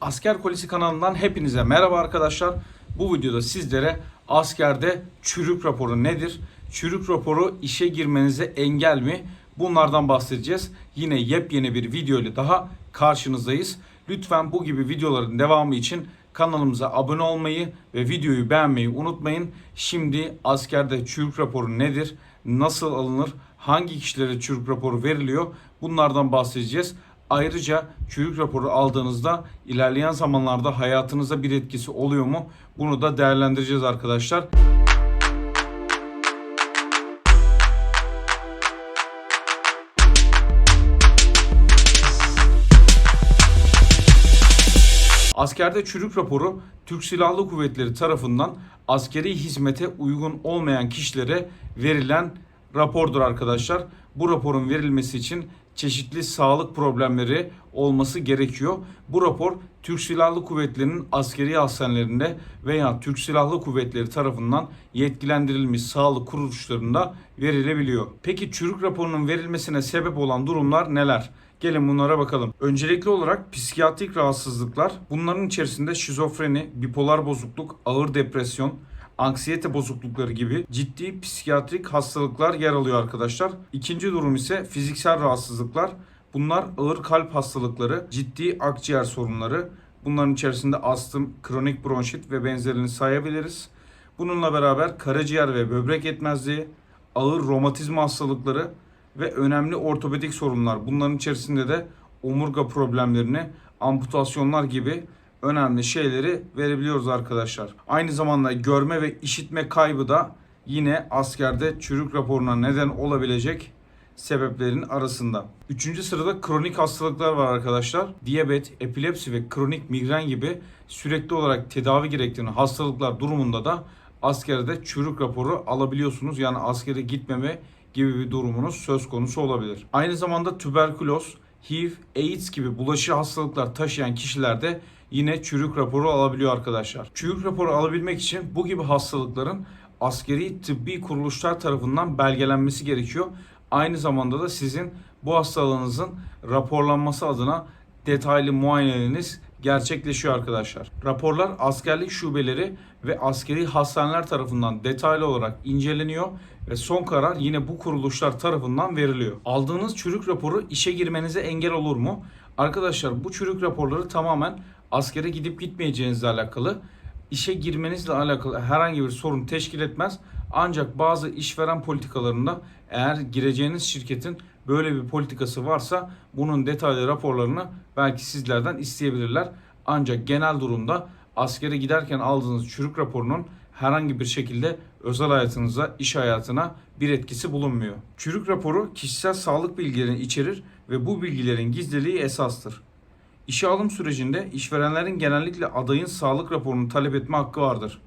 Asker Kolisi kanalından hepinize merhaba arkadaşlar. Bu videoda sizlere askerde çürük raporu nedir? Çürük raporu işe girmenize engel mi? Bunlardan bahsedeceğiz. Yine yepyeni bir video ile daha karşınızdayız. Lütfen bu gibi videoların devamı için kanalımıza abone olmayı ve videoyu beğenmeyi unutmayın. Şimdi askerde çürük raporu nedir? Nasıl alınır? Hangi kişilere çürük raporu veriliyor? Bunlardan bahsedeceğiz. Ayrıca çürük raporu aldığınızda ilerleyen zamanlarda hayatınıza bir etkisi oluyor mu? Bunu da değerlendireceğiz arkadaşlar. Askerde çürük raporu Türk Silahlı Kuvvetleri tarafından askeri hizmete uygun olmayan kişilere verilen rapordur arkadaşlar. Bu raporun verilmesi için çeşitli sağlık problemleri olması gerekiyor. Bu rapor Türk Silahlı Kuvvetleri'nin askeri hastanelerinde veya Türk Silahlı Kuvvetleri tarafından yetkilendirilmiş sağlık kuruluşlarında verilebiliyor. Peki çürük raporunun verilmesine sebep olan durumlar neler? Gelin bunlara bakalım. Öncelikli olarak psikiyatrik rahatsızlıklar. Bunların içerisinde şizofreni, bipolar bozukluk, ağır depresyon, anksiyete bozuklukları gibi ciddi psikiyatrik hastalıklar yer alıyor arkadaşlar. İkinci durum ise fiziksel rahatsızlıklar. Bunlar ağır kalp hastalıkları, ciddi akciğer sorunları. Bunların içerisinde astım, kronik bronşit ve benzerini sayabiliriz. Bununla beraber karaciğer ve böbrek yetmezliği, ağır romatizma hastalıkları ve önemli ortopedik sorunlar. Bunların içerisinde de omurga problemlerini, amputasyonlar gibi önemli şeyleri verebiliyoruz arkadaşlar. Aynı zamanda görme ve işitme kaybı da yine askerde çürük raporuna neden olabilecek sebeplerin arasında. Üçüncü sırada kronik hastalıklar var arkadaşlar. Diyabet, epilepsi ve kronik migren gibi sürekli olarak tedavi gerektiren hastalıklar durumunda da askerde çürük raporu alabiliyorsunuz. Yani askere gitmeme gibi bir durumunuz söz konusu olabilir. Aynı zamanda tüberküloz, HIV, AIDS gibi bulaşıcı hastalıklar taşıyan kişilerde yine çürük raporu alabiliyor arkadaşlar. Çürük raporu alabilmek için bu gibi hastalıkların askeri tıbbi kuruluşlar tarafından belgelenmesi gerekiyor. Aynı zamanda da sizin bu hastalığınızın raporlanması adına detaylı muayeneleriniz gerçekleşiyor arkadaşlar. Raporlar askerlik şubeleri ve askeri hastaneler tarafından detaylı olarak inceleniyor ve son karar yine bu kuruluşlar tarafından veriliyor. Aldığınız çürük raporu işe girmenize engel olur mu? Arkadaşlar bu çürük raporları tamamen askere gidip gitmeyeceğinizle alakalı işe girmenizle alakalı herhangi bir sorun teşkil etmez. Ancak bazı işveren politikalarında eğer gireceğiniz şirketin böyle bir politikası varsa bunun detaylı raporlarını belki sizlerden isteyebilirler. Ancak genel durumda askere giderken aldığınız çürük raporunun herhangi bir şekilde özel hayatınıza, iş hayatına bir etkisi bulunmuyor. Çürük raporu kişisel sağlık bilgilerini içerir ve bu bilgilerin gizliliği esastır. İşe alım sürecinde işverenlerin genellikle adayın sağlık raporunu talep etme hakkı vardır.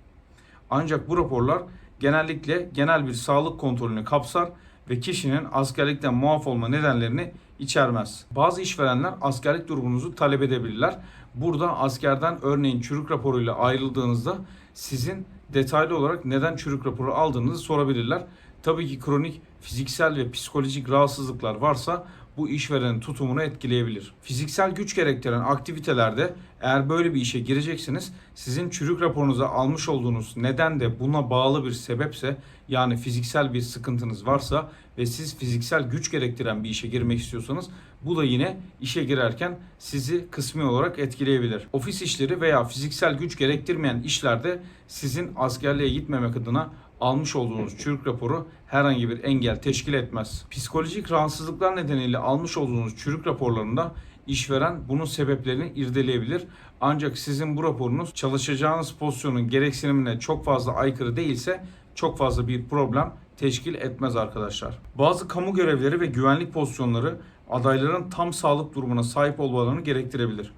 Ancak bu raporlar genellikle genel bir sağlık kontrolünü kapsar ve kişinin askerlikten muaf olma nedenlerini içermez. Bazı işverenler askerlik durumunuzu talep edebilirler. Burada askerden örneğin çürük raporuyla ayrıldığınızda sizin detaylı olarak neden çürük raporu aldığınızı sorabilirler. Tabii ki kronik fiziksel ve psikolojik rahatsızlıklar varsa bu işverenin tutumunu etkileyebilir. Fiziksel güç gerektiren aktivitelerde eğer böyle bir işe gireceksiniz sizin çürük raporunuza almış olduğunuz neden de buna bağlı bir sebepse yani fiziksel bir sıkıntınız varsa ve siz fiziksel güç gerektiren bir işe girmek istiyorsanız bu da yine işe girerken sizi kısmi olarak etkileyebilir. Ofis işleri veya fiziksel güç gerektirmeyen işlerde sizin askerliğe gitmemek adına almış olduğunuz çürük raporu herhangi bir engel teşkil etmez. Psikolojik rahatsızlıklar nedeniyle almış olduğunuz çürük raporlarında işveren bunun sebeplerini irdeleyebilir. Ancak sizin bu raporunuz çalışacağınız pozisyonun gereksinimine çok fazla aykırı değilse çok fazla bir problem teşkil etmez arkadaşlar. Bazı kamu görevleri ve güvenlik pozisyonları adayların tam sağlık durumuna sahip olmalarını gerektirebilir.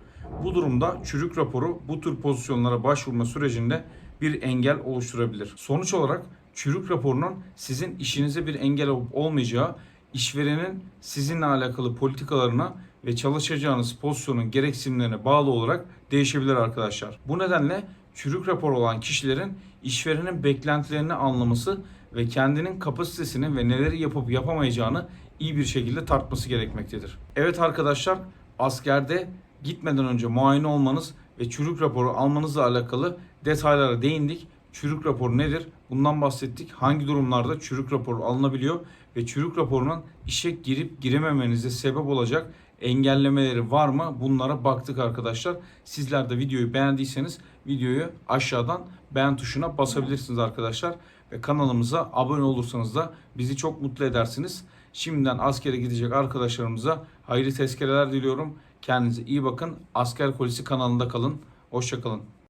Bu durumda çürük raporu bu tür pozisyonlara başvurma sürecinde bir engel oluşturabilir. Sonuç olarak çürük raporunun sizin işinize bir engel olup olmayacağı, işverenin sizinle alakalı politikalarına ve çalışacağınız pozisyonun gereksinimlerine bağlı olarak değişebilir arkadaşlar. Bu nedenle çürük rapor olan kişilerin işverenin beklentilerini anlaması ve kendinin kapasitesini ve neleri yapıp yapamayacağını iyi bir şekilde tartması gerekmektedir. Evet arkadaşlar askerde gitmeden önce muayene olmanız ve çürük raporu almanızla alakalı detaylara değindik. Çürük raporu nedir? Bundan bahsettik. Hangi durumlarda çürük raporu alınabiliyor ve çürük raporunun işe girip girememenize sebep olacak engellemeleri var mı? Bunlara baktık arkadaşlar. Sizler de videoyu beğendiyseniz videoyu aşağıdan beğen tuşuna basabilirsiniz arkadaşlar. Ve kanalımıza abone olursanız da bizi çok mutlu edersiniz. Şimdiden askere gidecek arkadaşlarımıza hayırlı tezkereler diliyorum. Kendinize iyi bakın. Asker Kolisi kanalında kalın. Hoşçakalın.